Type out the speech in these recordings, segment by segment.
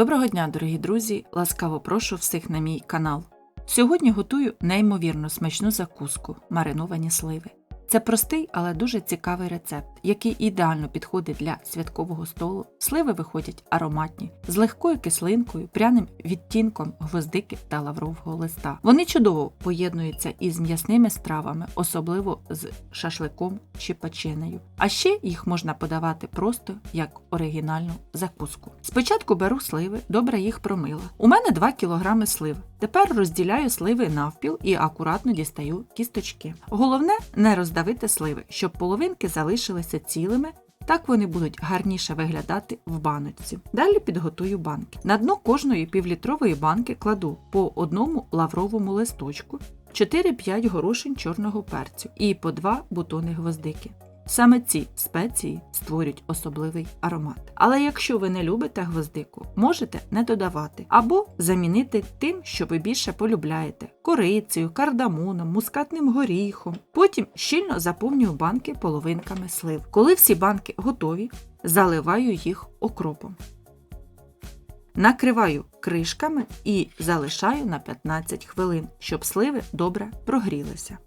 Доброго дня, дорогі друзі! Ласкаво прошу всіх на мій канал. Сьогодні готую неймовірно смачну закуску мариновані сливи. Це простий, але дуже цікавий рецепт, який ідеально підходить для святкового столу. Сливи виходять ароматні, з легкою кислинкою, пряним відтінком гвоздики та лаврового листа. Вони чудово поєднуються із м'ясними стравами, особливо з шашликом чи печенею. А ще їх можна подавати просто як оригінальну закуску. Спочатку беру сливи, добре їх промила. У мене 2 кг слив. Тепер розділяю сливи навпіл і акуратно дістаю кісточки. Головне не роздавити сливи, щоб половинки залишилися цілими. Так вони будуть гарніше виглядати в баночці. Далі підготую банки. На дно кожної півлітрової банки кладу по одному лавровому листочку, 4-5 горошин чорного перцю і по 2 бутони гвоздики. Саме ці спеції створюють особливий аромат. Але якщо ви не любите гвоздику, можете не додавати або замінити тим, що ви більше полюбляєте: корицею, кардамоном, мускатним горіхом. Потім щільно заповнюю банки половинками слив. Коли всі банки готові, заливаю їх окропом. Накриваю кришками і залишаю на 15 хвилин, щоб сливи добре прогрілися.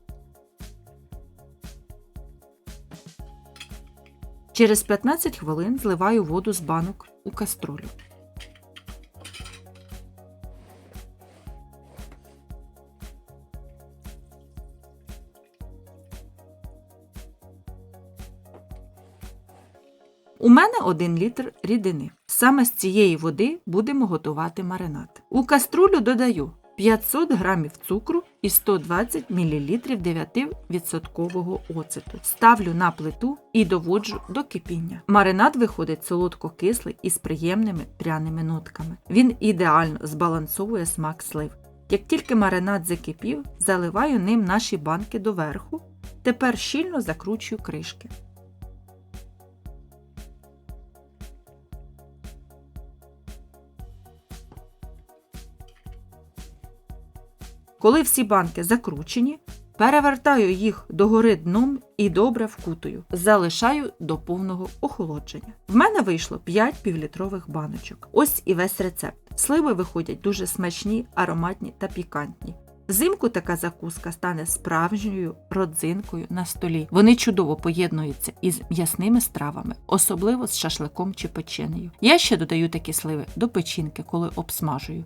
Через 15 хвилин зливаю воду з банок у каструлю. У мене 1 літр рідини. Саме з цієї води будемо готувати маринад. У каструлю додаю 500 г цукру і 120 мл 9% оцету. Ставлю на плиту і доводжу до кипіння. Маринад виходить солодко-кислий із приємними пряними нотками. Він ідеально збалансовує смак слив. Як тільки маринад закипів, заливаю ним наші банки доверху. Тепер щільно закручую кришки. Коли всі банки закручені, перевертаю їх догори дном і добре вкутую. Залишаю до повного охолодження. В мене вийшло 5 півлітрових баночок. Ось і весь рецепт. Сливи виходять дуже смачні, ароматні та пікантні. Взимку така закуска стане справжньою родзинкою на столі. Вони чудово поєднуються із м'ясними стравами, особливо з шашликом чи печенею. Я ще додаю такі сливи до печінки, коли обсмажую.